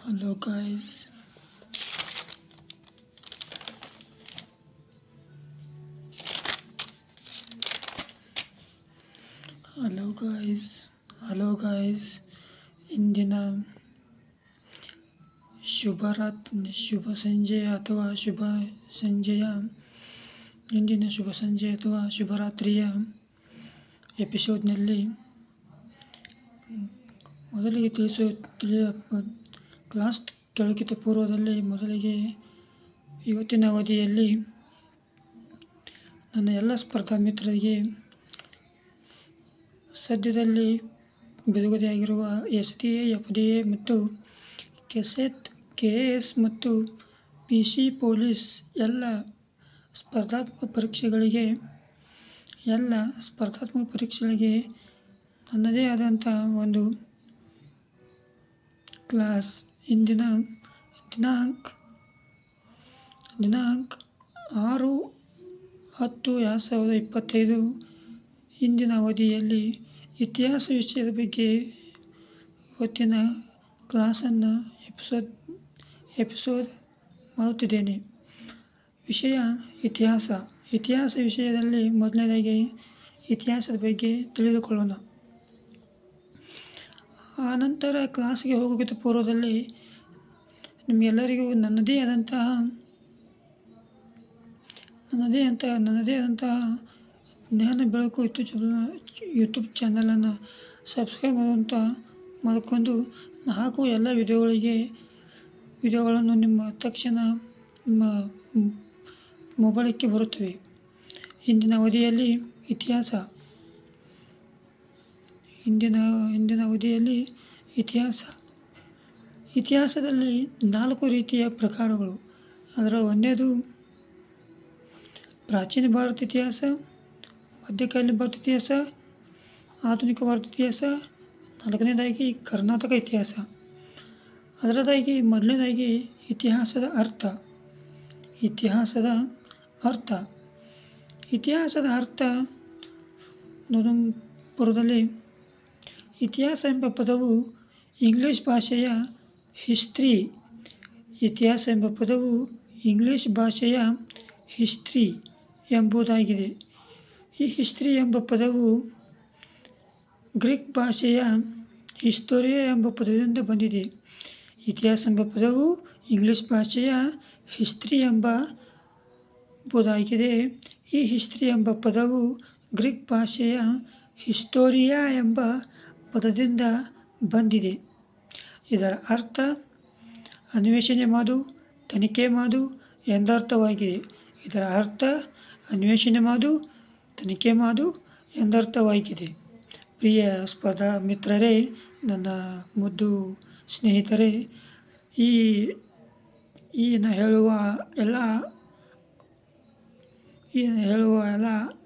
Hello guys. Hello guys hello guys ಇಂದಿನ ಶುಭರಾತ್ರಿ ಶುಭ ಸಂಜೆ ಅಥವಾ ಶುಭ ಸಂಜೆಯ ಇಂದಿನ ಶುಭ ಸಂಜೆ ಅಥವಾ ಶುಭರಾತ್ರಿಯ ಎಪಿಸೋಡ್ನಲ್ಲಿ ಮೊದಲಿಗೆ ತಿಳಿಸು ತಿಳಿಯ ಕ್ಲಾಸ್ ಕೆಳಕಿತ ಪೂರ್ವದಲ್ಲಿ ಮೊದಲಿಗೆ ಇವತ್ತಿನ ಅವಧಿಯಲ್ಲಿ ನನ್ನ ಎಲ್ಲ ಸ್ಪರ್ಧಾ ಮಿತ್ರರಿಗೆ ಸದ್ಯದಲ್ಲಿ ಬಿಡುಗಡೆಯಾಗಿರುವ S D A F D A ಮತ್ತು ಕೆಸೆತ್ ಕೆ ಎಸ್ ಮತ್ತು ಪಿ ಸಿ ಪೊಲೀಸ್ ಎಲ್ಲ ಸ್ಪರ್ಧಾತ್ಮಕ ಪರೀಕ್ಷೆಗಳಿಗೆ ಎಲ್ಲ ಸ್ಪರ್ಧಾತ್ಮಕ ಪರೀಕ್ಷೆಗಳಿಗೆ ನನ್ನದೇ ಆದಂಥ ಒಂದು ಕ್ಲಾಸ್ ಇಂದಿನ ದಿನಾಂಕ ದಿನಾಂಕ ಆರು, ಹತ್ತು, ಎರಡು ಸಾವಿರದ ಇಪ್ಪತ್ತೈದು ಇಂದಿನ ಅವಧಿಯಲ್ಲಿ ಇತಿಹಾಸ ವಿಷಯದ ಬಗ್ಗೆ ಇವತ್ತಿನ ಕ್ಲಾಸನ್ನು ಎಪಿಸೋಡ್ ಎಪಿಸೋಡ್ ಮಾಡುತ್ತಿದ್ದೇನೆ. ವಿಷಯ ಇತಿಹಾಸ. ಇತಿಹಾಸ ವಿಷಯದಲ್ಲಿ ಮೊದಲನೇದಾಗಿ ಇತಿಹಾಸದ ಬಗ್ಗೆ ತಿಳಿದುಕೊಳ್ಳೋಣ. ಆನಂತರ ಕ್ಲಾಸ್ಗೆ ಹೋಗೋಕ್ಕಿಂತ ಪೂರ್ವದಲ್ಲಿ ನಿಮಗೆಲ್ಲರಿಗೂ ನನ್ನದೇ ಆದಂತಹ ನನ್ನದೇ ಅಂತ ನನ್ನದೇ ಆದಂತಹ ಜ್ಞಾನ, ಬೆಳಕು, ಯೂಟ್ಯೂಬ್ ಯೂಟ್ಯೂಬ್ ಚಾನಲನ್ನು ಸಬ್ಸ್ಕ್ರೈಬ್ ಮಾಡುವಂಥ ಮಾಡಿಕೊಂಡು ಹಾಕುವ ಎಲ್ಲ ವಿಡಿಯೋಗಳಿಗೆ, ವಿಡಿಯೋಗಳನ್ನು ನಿಮ್ಮ ತಕ್ಷಣ ನಿಮ್ಮ ಮೊಬೈಲಕ್ಕೆ ಬರುತ್ತವೆ. ಇಂದಿನ ಅವಧಿಯಲ್ಲಿ ಇತಿಹಾಸ. ಇಂದಿನ ಇಂದಿನ ಅವಧಿಯಲ್ಲಿ ಇತಿಹಾಸ, ಇತಿಹಾಸದಲ್ಲಿ ನಾಲ್ಕು ರೀತಿಯ ಪ್ರಕಾರಗಳು. ಅದರ ಒಂದೇದು ಪ್ರಾಚೀನ ಭಾರತ ಇತಿಹಾಸ, ಮಧ್ಯಕಾಲೀನ ಭಾರತ ಇತಿಹಾಸ, ಆಧುನಿಕ ಭಾರತ ಇತಿಹಾಸ, ನಾಲ್ಕನೇದಾಗಿ ಕರ್ನಾಟಕ ಇತಿಹಾಸ. ಅದರದಾಗಿ ಮೊದಲನೇದಾಗಿ ಇತಿಹಾಸದ ಅರ್ಥ. ಇತಿಹಾಸದ ಅರ್ಥ. ಇತಿಹಾಸದ ಅರ್ಥ ಪುರದಲ್ಲಿ ಇತಿಹಾಸ ಎಂಬ ಪದವು ಇಂಗ್ಲಿಷ್ ಭಾಷೆಯ ಹಿಸ್ಟ್ರಿ ಇತಿಹಾಸ ಎಂಬ ಪದವು ಇಂಗ್ಲಿಷ್ ಭಾಷೆಯ ಹಿಸ್ಟ್ರಿ ಎಂಬುದಾಗಿದೆ. ಈ ಹಿಸ್ಟ್ರಿ ಎಂಬ ಪದವು ಗ್ರೀಕ್ ಭಾಷೆಯ ಹಿಸ್ಟೋರಿಯಾ ಎಂಬ ಪದದಿಂದ ಬಂದಿದೆ. ಇತಿಹಾಸ ಎಂಬ ಪದವು ಇಂಗ್ಲೀಷ್ ಭಾಷೆಯ ಹಿಸ್ಟ್ರಿ ಎಂಬ ಎಂಬುದಾಗಿದೆ. ಈ ಹಿಸ್ಟ್ರಿ ಎಂಬ ಪದವು ಗ್ರೀಕ್ ಭಾಷೆಯ ಹಿಸ್ಟೋರಿಯಾ ಎಂಬ ಪದದಿಂದ ಬಂದಿದೆ. ಇದರ ಅರ್ಥ, ಅನ್ವೇಷಣೆ ಮಾಡು, ತನಿಖೆ ಮಾಡು ಎಂದರ್ಥವಾಗಿದೆ. ಇದರ ಅರ್ಥ, ಅನ್ವೇಷಣೆ ಮಾಡು, ತನಿಖೆ ಮಾಡು ಎಂದರ್ಥವಾಗಿದೆ. ಪ್ರಿಯ ಸ್ಪರ್ಧಾ ಮಿತ್ರರೇ, ನನ್ನ ಮುದ್ದು ಸ್ನೇಹಿತರೇ, ಈ ಈ ಹೇಳುವ ಎಲ್ಲ ಈ ಹೇಳುವ ಎಲ್ಲ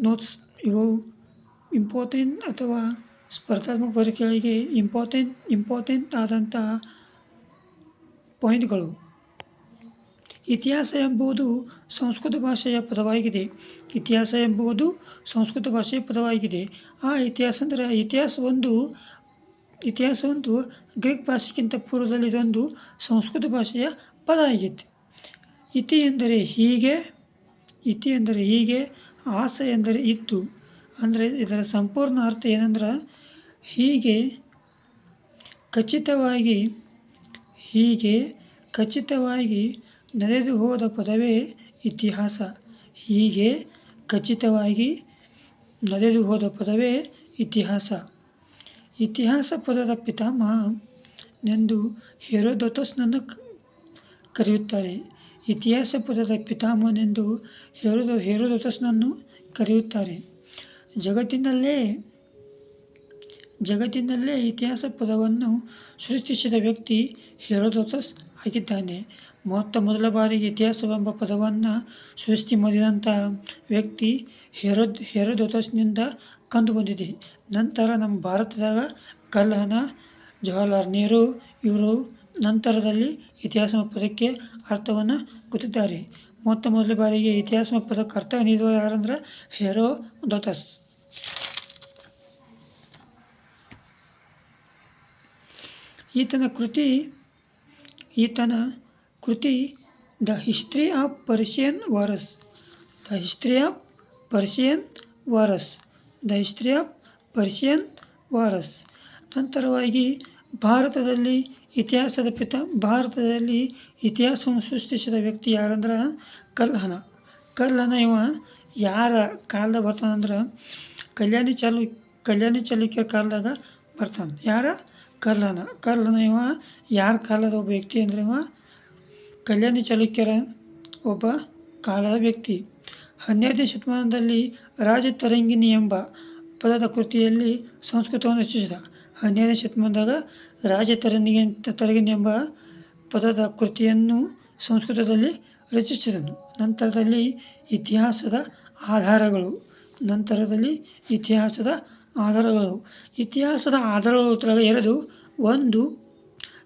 ನೋಟ್ಸ್ ಇವು. ಇಂಪಾರ್ಟೆಂಟ್ ಅಥವಾ ಸ್ಪರ್ಧಾತ್ಮಕ ಪರೀಕ್ಷೆಗಳಿಗೆ ಇಂಪಾರ್ಟೆಂಟ್ ಇಂಪಾರ್ಟೆಂಟ್ ಆದಂಥ ಪಾಯಿಂಟ್ಗಳು ಇತಿಹಾಸ ಎಂಬುದು ಸಂಸ್ಕೃತ ಭಾಷೆಯ ಪದವಾಗಿದೆ. ಇತಿಹಾಸ ಎಂಬುದು ಸಂಸ್ಕೃತ ಭಾಷೆಯ ಪದವಾಗಿದೆ. ಆ ಇತಿಹಾಸ ಅಂದರೆ ಇತಿಹಾಸ ಒಂದು ಇತಿಹಾಸ ಒಂದು ಗ್ರೀಕ್ ಭಾಷೆಗಿಂತ ಪೂರ್ವದಲ್ಲಿ ಇದೊಂದು ಸಂಸ್ಕೃತ ಭಾಷೆಯ ಪದ ಆಗಿತ್ತು. ಇತಿ ಎಂದರೆ ಹೀಗೆ, ಇತಿ ಎಂದರೆ ಹೀಗೆ, ಆಸೆ ಎಂದರೆ ಇತ್ತು. ಅಂದರೆ ಇದರ ಸಂಪೂರ್ಣ ಅರ್ಥ ಏನಂದ್ರೆ ಹೀಗೆ ಖಚಿತವಾಗಿ ಹೀಗೆ ಖಚಿತವಾಗಿ ನಡೆದು ಹೋದ ಪದವೇ ಇತಿಹಾಸ. ಹೀಗೆ ಖಚಿತವಾಗಿ ನಡೆದು ಹೋದ ಪದವೇ ಇತಿಹಾಸ. ಇತಿಹಾಸ ಪದದ ಪಿತಾಮಹನೆಂದು ಹೆರೋದೊತಸ್ನನ್ನು ಕರೆಯುತ್ತಾರೆ. ಇತಿಹಾಸ ಪದದ ಪಿತಾಮಹನೆಂದು ಹೆರೋದ, ಹೆರೋದೊತಸ್ನನ್ನು ಕರೆಯುತ್ತಾರೆ. ಜಗತ್ತಿನಲ್ಲೇ ಜಗತ್ತಿನಲ್ಲೇ ಇತಿಹಾಸ ಪದವನ್ನು ಸೃಷ್ಟಿಸಿದ ವ್ಯಕ್ತಿ ಹೆರೋದೋತಸ್ ಆಗಿದ್ದಾನೆ. ಮೊತ್ತ ಮೊದಲ ಬಾರಿಗೆ ಇತಿಹಾಸವೆಂಬ ಪದವನ್ನು ಸೃಷ್ಟಿ ಮಾಡಿದಂಥ ವ್ಯಕ್ತಿ ಹೆರೋದ್, ಹೆರೋದೊತಸ್ನಿಂದ ಕಂಡುಬಂದಿದೆ. ನಂತರ ನಮ್ಮ ಭಾರತದಾಗ ಕಲ್ಹನ, ಜವಾಹರ್ಲಾಲ್ ನೆಹರು ಇವರು ನಂತರದಲ್ಲಿ ಇತಿಹಾಸ ಪದಕ್ಕೆ ಅರ್ಥವನ್ನು ಗೊತ್ತಿದ್ದಾರೆ ಮೊತ್ತ ಮೊದಲ ಬಾರಿಗೆ ಇತಿಹಾಸ ಅರ್ಥ ನೀಡುವ ಯಾರಂದ್ರೆ? ಈತನ ಕೃತಿ ಈತನ ಕೃತಿ, the history of Persian wars. The history of Persian wars. The history of Persian wars. ನಂತರವಾಗಿ ಭಾರತದಲ್ಲಿ ಇತಿಹಾಸದ ಪಿತ, ಭಾರತದಲ್ಲಿ ಇತಿಹಾಸವನ್ನು ಸೃಷ್ಟಿಸಿದ ವ್ಯಕ್ತಿ ಯಾರಂದ್ರೆ? ಕಲ್ಹನ. ಕಲ್ಹಣ ಇವ ಯಾರ ಕಾಲದಾಗ ಬರ್ತಾನಂದ್ರೆ ಕಲ್ಯಾಣಿ ಚಾಲು, ಕಲ್ಯಾಣಿ ಚಾಲುಕ್ಯರ ಕಾಲದಾಗ ಬರ್ತಾನೆ. ಯಾರ? ಕಲ್ಹನ. ಕರ್ಲನ ಇವ ಯಾರ ಕಾಲದ ಒಬ್ಬ ವ್ಯಕ್ತಿ ಅಂದ್ರೆ ಇವ? ಕಲ್ಯಾಣಿ ಚಾಲುಕ್ಯರ ಒಬ್ಬ ಕಾಲದ ವ್ಯಕ್ತಿ. ಹನ್ನೆರಡನೇ ಶತಮಾನದಲ್ಲಿ ರಾಜತರಂಗಿಣಿ ಎಂಬ ಪದದ ಕೃತಿಯಲ್ಲಿ ಸಂಸ್ಕೃತವನ್ನು ರಚಿಸಿದ. ಹನ್ನೆರಡನೇ ಶತಮಾನದಾಗ ರಾಜತರಂಗಿ ತರಗಿನಿ ಎಂಬ ಪದದ ಕೃತಿಯನ್ನು ಸಂಸ್ಕೃತದಲ್ಲಿ ರಚಿಸಿದನು. ನಂತರದಲ್ಲಿ ಇತಿಹಾಸದ ಆಧಾರಗಳು, ನಂತರದಲ್ಲಿ ಇತಿಹಾಸದ ಆಧಾರಗಳು. ಇತಿಹಾಸದ ಆಧಾರಗಳು ಎರಡು ಒಂದು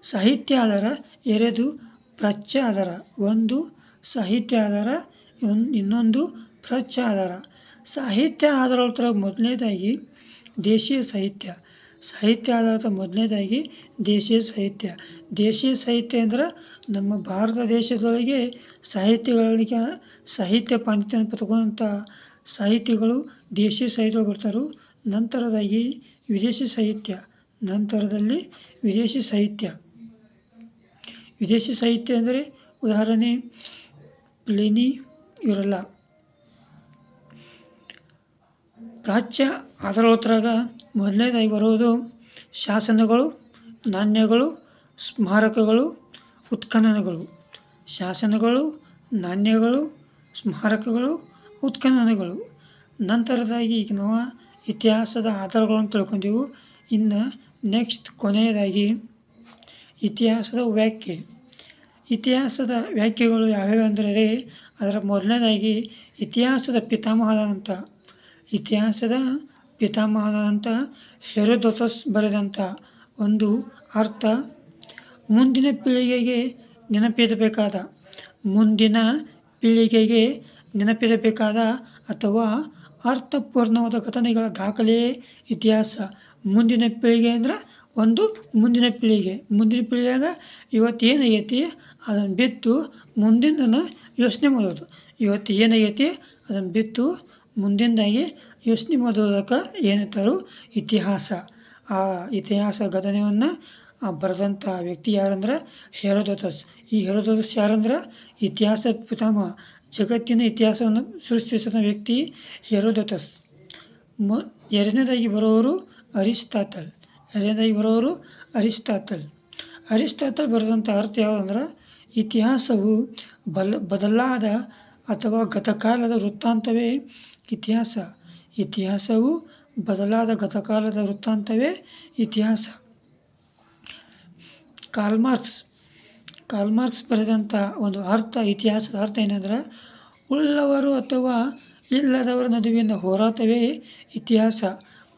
ಸಾಹಿತ್ಯ ಆಧಾರ ಎರಡು ಪ್ರಚ್ಯ ಆಧಾರ, ಒಂದು ಸಾಹಿತ್ಯ ಆಧಾರ ಇನ್- ಇನ್ನೊಂದು ಪ್ರಚ್ಯ ಆಧಾರ. ಸಾಹಿತ್ಯ ಆಧಾರಗಳ ಮೊದಲನೇದಾಗಿ ದೇಶೀಯ ಸಾಹಿತ್ಯ. ಸಾಹಿತ್ಯ ಆಧಾರಿತ ಮೊದಲನೇದಾಗಿ ದೇಶೀಯ ಸಾಹಿತ್ಯ. ದೇಶೀಯ ಸಾಹಿತ್ಯ ಅಂದ್ರೆ ನಮ್ಮ ಭಾರತ ದೇಶದೊಳಗೆ ಸಾಹಿತ್ಯಗಳಿಗೆ ಸಾಹಿತ್ಯ ಪಾಂಡಿತ್ಯವನ್ನು ಪತ್ಕೊಂಡಂಥ ಸಾಹಿತ್ಯಗಳು ದೇಶೀಯ ಸಾಹಿತ್ಯಗಳು ಬರ್ತಾರೆ. ನಂತರದಾಗಿ ವಿದೇಶಿ ಸಾಹಿತ್ಯ. ನಂತರದಲ್ಲಿ ವಿದೇಶಿ ಸಾಹಿತ್ಯ. ವಿದೇಶಿ ಸಾಹಿತ್ಯ ಅಂದರೆ ಉದಾಹರಣೆ, ಪ್ಲಿನಿ ಇವರೆಲ್ಲ. ಪ್ರಾಚ್ಯ ಆಧಾರಗಳೊತ್ತರಾಗ ಮೊದಲನೇದಾಗಿ ಬರುವುದು ಶಾಸನಗಳು, ನಾಣ್ಯಗಳು, ಸ್ಮಾರಕಗಳು, ಉತ್ಖನನಗಳು. ಶಾಸನಗಳು, ನಾಣ್ಯಗಳು, ಸ್ಮಾರಕಗಳು, ಉತ್ಖನನಗಳು. ನಂತರದಾಗಿ ಈಗ ನಾವು ಇತಿಹಾಸದ ಆಧಾರಗಳನ್ನು ತಿಳ್ಕೊಂಡೆವು ಇನ್ನು ನೆಕ್ಸ್ಟ್ ಕೊನೆಯದಾಗಿ ಇತಿಹಾಸದ ವ್ಯಾಖ್ಯೆ. ಇತಿಹಾಸದ ವ್ಯಾಖ್ಯೆಗಳು ಯಾವ್ಯಾವು ಅಂದರೆ ಅದರ ಮೊದಲನೇದಾಗಿ ಇತಿಹಾಸದ ಪಿತಾಮಹದಂಥ ಇತಿಹಾಸದ ಪಿತಾಮಹದಂಥ ಹೆರೋದೊತಸ್ ಬರೆದಂಥ ಒಂದು ಅರ್ಥ ಮುಂದಿನ ಪೀಳಿಗೆಗೆ ನೆನಪಿಡಬೇಕಾದ, ಮುಂದಿನ ಪೀಳಿಗೆಗೆ ನೆನಪಿರಬೇಕಾದ ಅಥವಾ ಅರ್ಥಪೂರ್ಣವಾದ ಘಟನೆಗಳ ದಾಖಲೆಯೇ ಇತಿಹಾಸ. ಮುಂದಿನ ಪೀಳಿಗೆ ಅಂದ್ರೆ ಒಂದು ಮುಂದಿನ ಪೀಳಿಗೆ. ಮುಂದಿನ ಪೀಳಿಗೆ ಅಂದ್ರೆ ಇವತ್ತು ಏನಾಗೈತಿ ಅದನ್ನು ಬಿತ್ತು ಮುಂದಿನ ಯೋಚನೆ ಮಾಡೋದು. ಇವತ್ತು ಏನಾಗೈತಿ ಅದನ್ನು ಬಿತ್ತು ಮುಂದಿಂದಾಗಿ ಯೋಚನೆ ಮಾಡೋದಕ್ಕೆ ಏನಂತಾರು ಇತಿಹಾಸ. ಆ ಇತಿಹಾಸ ಘಟನೆಯನ್ನು ಬರೆದಂಥ ವ್ಯಕ್ತಿ ಯಾರಂದ್ರೆ? ಹೆರೋದೋತಸ್. ಈ ಹೆರೋದೋತಸ್ ಯಾರಂದ್ರೆ? ಇತಿಹಾಸ ಪಿತಾಮಹ. ಜಗತ್ತಿನ ಇತಿಹಾಸವನ್ನು ಸೃಷ್ಟಿಸಿದ ವ್ಯಕ್ತಿ ಹೆರೋದೋತಸ್. ಮ ಎರಡನೇದಾಗಿ ಬರೋರು ಅರಿಸ್ತಾತಲ್ ಎರಡನೇದಾಗಿ ಬರೋರು ಅರಿಸ್ತಾತಲ್ ಅರಿಸ್ತಾತಲ್ ಬರೆದಂಥ ಅರ್ಥ ಯಾವುದಂದ್ರೆ? ಇತಿಹಾಸವು ಬಲ ಬದಲಾದ ಅಥವಾ ಗತಕಾಲದ ವೃತ್ತಾಂತವೇ ಇತಿಹಾಸ. ಇತಿಹಾಸವು ಬದಲಾದ ಗತಕಾಲದ ವೃತ್ತಾಂತವೇ ಇತಿಹಾಸ. ಕಾಲ್ಮಾರ್ಕ್ಸ್ ಕಾಲ್ಮಾರ್ಕ್ಸ್ ಬರೆದಂಥ ಒಂದು ಅರ್ಥ, ಇತಿಹಾಸದ ಅರ್ಥ ಏನಂದ್ರೆ, ಉಳ್ಳವರು ಅಥವಾ ಇಲ್ಲದವರ ನಡುವಿನ ಹೋರಾಟವೇ ಇತಿಹಾಸ.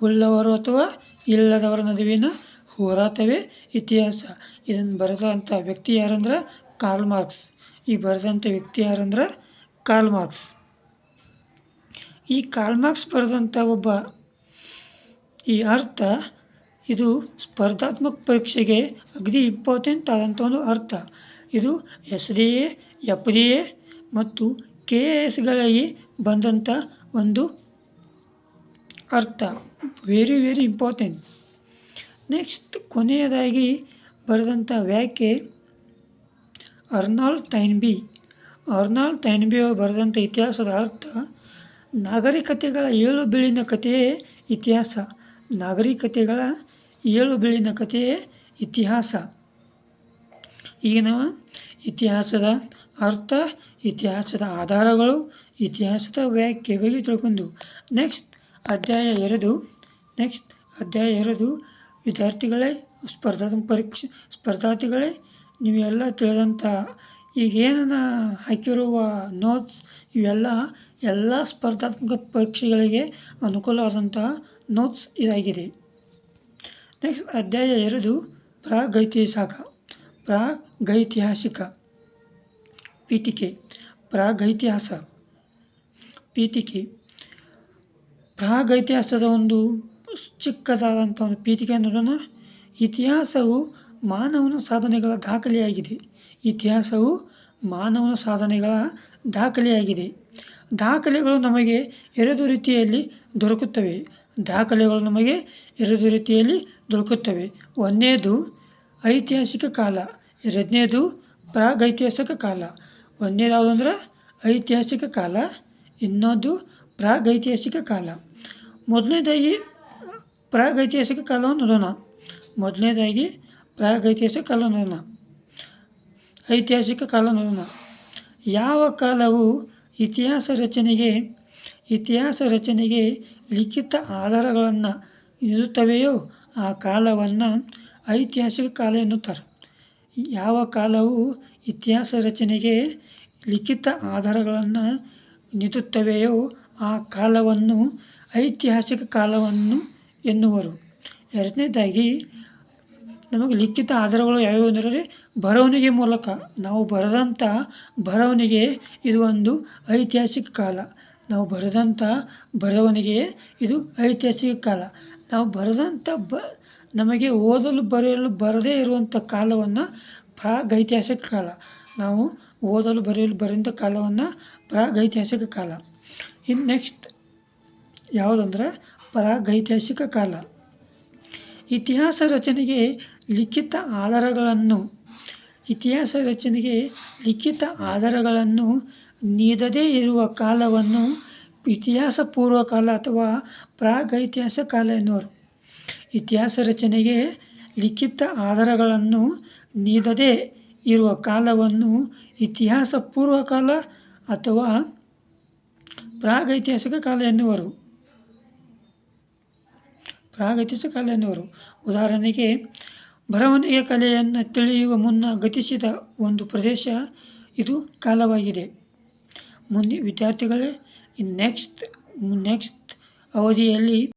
ಉಳ್ಳವರು ಅಥವಾ ಇಲ್ಲದವರ ನಡುವಿನ ಹೋರಾಟವೇ ಇತಿಹಾಸ. ಇದನ್ನು ಬರೆದಂಥ ವ್ಯಕ್ತಿ ಯಾರಂದ್ರೆ ಕಾಲ್ಮಾರ್ಕ್ಸ್ ಈ ಬರೆದಂಥ ವ್ಯಕ್ತಿ ಯಾರಂದ್ರೆ, ಕಾರ್ಲ್ ಮಾರ್ಕ್ಸ್. ಈ ಕಾಲ್ಮಾರ್ಕ್ಸ್ ಬರೆದಂಥ ಒಬ್ಬ ಈ ಅರ್ಥ, ಇದು ಸ್ಪರ್ಧಾತ್ಮಕ ಪರೀಕ್ಷೆಗೆ ಅಗದಿ ಇಂಪಾರ್ಟೆಂಟ್ ಆದಂಥ ಒಂದು ಅರ್ಥ. ಇದು S D A, F D A ಮತ್ತು ಕೆ ಎಸ್ಗಳಲ್ಲಿ ಬಂದಂಥ ಒಂದು ಅರ್ಥ. ವೆರಿ ವೆರಿ ಇಂಪಾರ್ಟೆಂಟ್ ನೆಕ್ಸ್ಟ್ ಕೊನೆಯದಾಗಿ ಬರೆದಂಥ ವ್ಯಾಖ್ಯೆ, ಅರ್ನಾಲ್ಡ್ ತೈನ್ಬಿ ಅರ್ನಾಲ್ಡ್ ತೈನ್ಬಿ ಅವರು ಬರೆದಂಥ ಇತಿಹಾಸದ ಅರ್ಥ ನಾಗರಿಕತೆಗಳ ಏಳು ಬೀಳಿನ ಕಥೆಯೇ ಇತಿಹಾಸ. ನಾಗರಿಕತೆಗಳ ಏಳು ಬೀಳಿನ ಕಥೆಯೇ ಇತಿಹಾಸ. ಈಗ ನಾವು ಇತಿಹಾಸದ ಅರ್ಥ, ಇತಿಹಾಸದ ಆಧಾರಗಳು, ಇತಿಹಾಸದ ವ್ಯಾಖ್ಯೆ ಬಗ್ಗೆ ತಿಳ್ಕೊಂಡು. ನೆಕ್ಸ್ಟ್ ಅಧ್ಯಾಯ ಎರಡು, ನೆಕ್ಸ್ಟ್ ಅಧ್ಯಾಯ ಎರಡು. ವಿದ್ಯಾರ್ಥಿಗಳೇ, ಸ್ಪರ್ಧಾತ್ಮಕ ಪರೀಕ್ಷೆ, ಸ್ಪರ್ಧಾರ್ಥಿಗಳೇ ನೀವೆಲ್ಲ ತಿಳಿದಂಥ ಈಗೇನ ಹಾಕಿರುವ ನೋಟ್ಸ್ ಇವೆಲ್ಲ ಎಲ್ಲ ಸ್ಪರ್ಧಾತ್ಮಕ ಪರೀಕ್ಷೆಗಳಿಗೆ ಅನುಕೂಲವಾದಂತಹ ನೋಟ್ಸ್ ಇದಾಗಿದೆ. ನೆಕ್ಸ್ಟ್ ಅಧ್ಯಾಯ ಎರಡು, ಪ್ರಾಗೈತಿಹಾಸಕ. ಪ್ರಾಗೈತಿಹಾಸಿಕ. ಪೀಠಿಕೆ. ಪ್ರಾಗೈತಿಹಾಸ. ಪೀಠಿಕೆ. ಪ್ರಾಗೈತಿಹಾಸದ ಒಂದು ಚಿಕ್ಕದಾದಂಥ ಒಂದು ಪೀಠಿಕೆ ಅನ್ನೋದನ್ನು ಇತಿಹಾಸವು ಮಾನವನ ಸಾಧನೆಗಳ ದಾಖಲೆಯಾಗಿದೆ. ಇತಿಹಾಸವು ಮಾನವನ ಸಾಧನೆಗಳ ದಾಖಲೆಯಾಗಿದೆ. ದಾಖಲೆಗಳು ನಮಗೆ ಎರಡು ರೀತಿಯಲ್ಲಿ ದೊರಕುತ್ತವೆ. ದಾಖಲೆಗಳು ನಮಗೆ ಎರಡು ರೀತಿಯಲ್ಲಿ ದೊರಕುತ್ತವೆ. ಒಂದನೇದು ಐತಿಹಾಸಿಕ ಕಾಲ, ಎರಡನೇದು ಪ್ರಾಗೈತಿಹಾಸಿಕ ಕಾಲ. ಒಂದನೇದು ಅಂದರೆ ಅಂದ್ರೆ ಐತಿಹಾಸಿಕ ಕಾಲ, ಇನ್ನೊಂದು ಪ್ರಾಗೈತಿಹಾಸಿಕ ಕಾಲ. ಮೊದಲನೇದಾಗಿ ಪ್ರಾಗೈತಿಹಾಸಿಕ ಕಾಲವನ್ನು ನೋಡೋಣ. ಮೊದಲನೇದಾಗಿ ಪ್ರಾಗೈತಿಹಾಸಿಕ ಕಾಲ ನೋಡೋಣ. ಐತಿಹಾಸಿಕ ಕಾಲ ನೋಡೋಣ. ಯಾವ ಕಾಲವು ಇತಿಹಾಸ ರಚನೆಗೆ ಇತಿಹಾಸ ರಚನೆಗೆ ಲಿಖಿತ ಆಧಾರಗಳನ್ನು ನೀಡುತ್ತವೆಯೋ ಆ ಕಾಲವನ್ನು ಐತಿಹಾಸಿಕ ಕಾಲ ಎನ್ನುತ್ತಾರೆ. ಯಾವ ಕಾಲವು ಇತಿಹಾಸ ರಚನೆಗೆ ಲಿಖಿತ ಆಧಾರಗಳನ್ನು ನೀಡುತ್ತವೆಯೋ ಆ ಕಾಲವನ್ನು ಐತಿಹಾಸಿಕ ಕಾಲವನ್ನು ಎನ್ನುವರು. ಎರಡನೇದಾಗಿ ನಮಗೆ ಲಿಖಿತ ಆಧಾರಗಳು ಯಾವ್ಯಾವು ಅಂದರೆ ಬರವಣಿಗೆ ಮೂಲಕ. ನಾವು ಬರೆದಂಥ ಬರವಣಿಗೆ ಇದು ಒಂದು ಐತಿಹಾಸಿಕ ಕಾಲ. ನಾವು ಬರೆದಂಥ ಬರವಣಿಗೆ ಇದು ಐತಿಹಾಸಿಕ ಕಾಲ. ನಾವು ಬರೆದಂಥ ಬ, ನಮಗೆ ಓದಲು ಬರೆಯಲು ಬರದೇ ಇರುವಂಥ ಕಾಲವನ್ನು ಪ್ರಾಗೈತಿಹಾಸಿಕ ಕಾಲ. ನಾವು ಓದಲು ಬರೆಯಲು ಬರೆಯುವಂಥ ಕಾಲವನ್ನು ಪ್ರಾಗೈತಿಹಾಸಿಕ ಕಾಲ. ಇನ್ನು ನೆಕ್ಸ್ಟ್ ಯಾವುದಂದ್ರೆ, ಪ್ರಾಗೈತಿಹಾಸಿಕ ಕಾಲ. ಇತಿಹಾಸ ರಚನೆಗೆ ಲಿಖಿತ ಆಧಾರಗಳನ್ನು, ಇತಿಹಾಸ ರಚನೆಗೆ ಲಿಖಿತ ಆಧಾರಗಳನ್ನು ನೀಡದೇ ಇರುವ ಕಾಲವನ್ನು ಇತಿಹಾಸ ಪೂರ್ವ ಕಾಲ ಅಥವಾ ಪ್ರಾಗೈತಿಹಾಸಿಕ ಕಾಲ ಎನ್ನುವರು. ಇತಿಹಾಸ ರಚನೆಗೆ ಲಿಖಿತ ಆಧಾರಗಳನ್ನು ನೀಡದೇ ಇರುವ ಕಾಲವನ್ನು ಇತಿಹಾಸ ಪೂರ್ವ ಕಾಲ ಅಥವಾ ಪ್ರಾಗೈತಿಹಾಸಿಕ ಕಾಲ ಎನ್ನುವರು. ಪ್ರಾಗೈತಿಹಾಸಿಕ ಕಾಲ ಎನ್ನುವರು. ಉದಾಹರಣೆಗೆ ಬರವಣಿಗೆ ಕಲೆಯನ್ನು ತಿಳಿಯುವ ಮುನ್ನ ಗತಿಸಿದ ಒಂದು ಪ್ರದೇಶ ಇದು ಕಾಲವಾಗಿದೆ. ಮುಂದೆ ವಿದ್ಯಾರ್ಥಿಗಳೇ ನೆಕ್ಸ್ಟ್ ನೆಕ್ಸ್ಟ್ ಅವಧಿಯಲ್ಲಿ